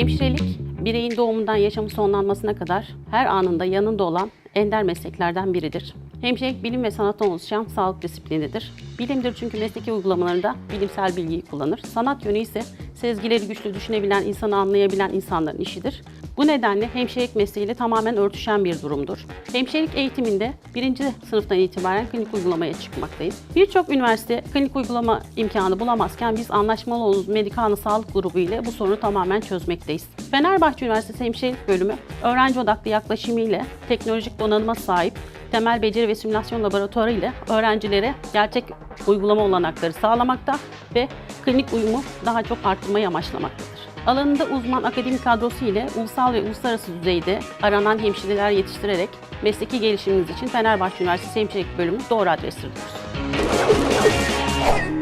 Hemşirelik, bireyin doğumundan yaşamı sonlanmasına kadar her anında yanında olan ender mesleklerden biridir. Hemşirelik bilim ve sanattan oluşan sağlık disiplinidir. Bilimdir çünkü mesleki uygulamalarında bilimsel bilgiyi kullanır. Sanat yönü ise sezgileri güçlü düşünebilen, insanı anlayabilen insanların işidir. Bu nedenle hemşirelik mesleğiyle tamamen örtüşen bir durumdur. Hemşirelik eğitiminde birinci sınıftan itibaren klinik uygulamaya çıkmaktayız. Birçok üniversite klinik uygulama imkanı bulamazken biz anlaşmalı olduğumuz Medikanı Sağlık Grubu ile bu sorunu tamamen çözmekteyiz. Fenerbahçe Üniversitesi Hemşirelik Bölümü öğrenci odaklı yaklaşımı ile teknolojik donanıma sahip temel beceri ve simülasyon laboratuvarı ile öğrencilere gerçek uygulama olanakları sağlamakta ve klinik uyumu daha çok arttırmayı amaçlamaktadır. Alanında uzman akademik kadrosu ile ulusal ve uluslararası düzeyde aranan hemşireler yetiştirerek mesleki gelişiminiz için Fenerbahçe Üniversitesi Hemşirelik Bölümü doğru adrestir diyoruz.